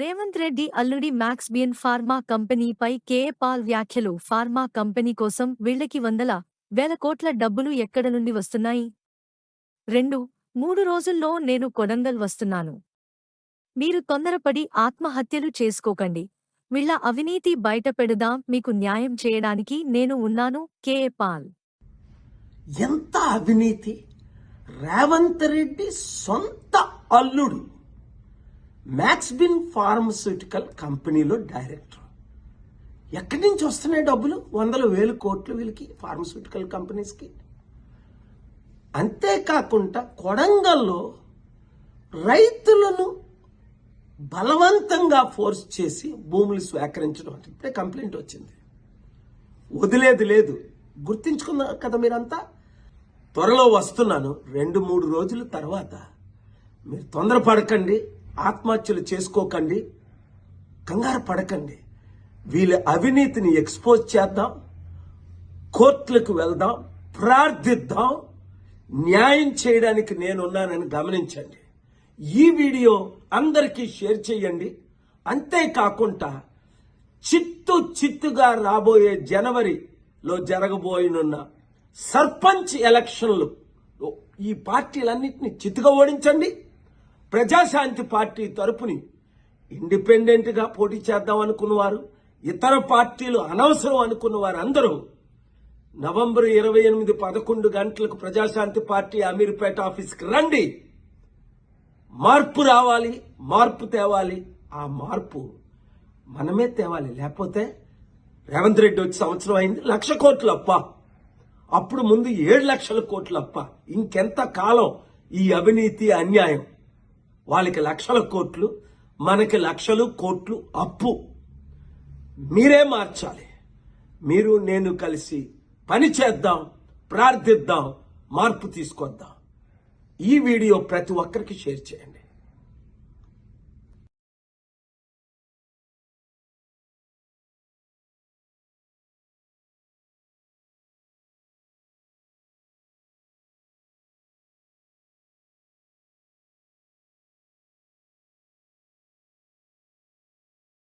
రేవంత్ రెడ్డి అల్లుడి మ్యాక్స్ బియన్ ఫార్మా కంపెనీపై కేఏ పాల్ వ్యాఖ్యలు. ఫార్మా కంపెనీ కోసం వీళ్ళకి వందల వేల కోట్ల డబ్బులు ఎక్కడ నుండి వస్తున్నాయి? రెండు మూడు రోజుల్లో నేను కొడంగల్ వస్తున్నాను. మీరు తొందరపడి ఆత్మహత్యలు చేసుకోకండి. వీళ్ళ అవినీతి బయటపెడదాం మీకు న్యాయం చేయడానికి నేను ఉన్నాను కేఏ పాల్ ఎంత అవినీతి? రేవంత్ రెడ్డి సొంత అల్లుడు. మ్యాక్స్బిన్ ఫార్మస్యూటికల్ కంపెనీలో డైరెక్టర్ ఎక్కడి నుంచి వస్తున్నాయి డబ్బులు? వందల వేలు కోట్లు వీళ్ళకి ఫార్మస్యూటికల్ కంపెనీస్కి అంతేకాకుండా కొడంగల్లో రైతులను బలవంతంగా ఫోర్స్ చేసి భూములు స్వీకరించడం అంటే ఇప్పుడే కంప్లైంట్ వచ్చింది. వదిలేది లేదు. గుర్తించుకున్నారు కదా మీరంతా? త్వరలో వస్తున్నాను. రెండు మూడు రోజుల తర్వాత మీరు తొందరపడకండి. ఆత్మహత్యలు చేసుకోకండి కంగారు పడకండి. వీళ్ళ అవినీతిని ఎక్స్పోజ్ చేద్దాం కోర్టులకు వెళ్దాం ప్రార్థిద్దాం న్యాయం చేయడానికి నేనున్నానని గమనించండి. ఈ వీడియో అందరికీ షేర్ చేయండి. అంతేకాకుండా చిత్తు చిత్తుగా రాబోయే జనవరిలో జరగబోయనున్న సర్పంచ్ ఎలక్షన్లు ఈ పార్టీలన్నింటినీ చిత్తుగా ఓడించండి. ప్రజాశాంతి పార్టీ తరపుని ఇండిపెండెంట్గా పోటీ చేద్దాం అనుకున్నవారు ఇతర పార్టీలు అనవసరం అనుకున్న వారు అందరూ నవంబర్ ఇరవై ఎనిమిది పదకొండు గంటలకు ప్రజాశాంతి పార్టీ అమీర్పేట ఆఫీస్కి రండి. మార్పు రావాలి మార్పు తేవాలి. ఆ మార్పు మనమే తేవాలి. లేకపోతే రేవంత్ రెడ్డి వచ్చి సంవత్సరం అయింది లక్ష కోట్లు అప్ప అప్పుడు ముందు ఏడు లక్షల కోట్లు అప్ప ఇంకెంత కాలం ఈ అవినీతి అన్యాయం? వాళ్ళకి లక్షల కోట్లు మనకి లక్షలు కోట్లు అప్పు. మీరే మార్చాలి. మీరు నేను కలిసి పని చేద్దాం ప్రార్థిద్దాం మార్పు తీసుకొద్దాం. ఈ వీడియో ప్రతి ఒక్కరికి షేర్ చేయండి.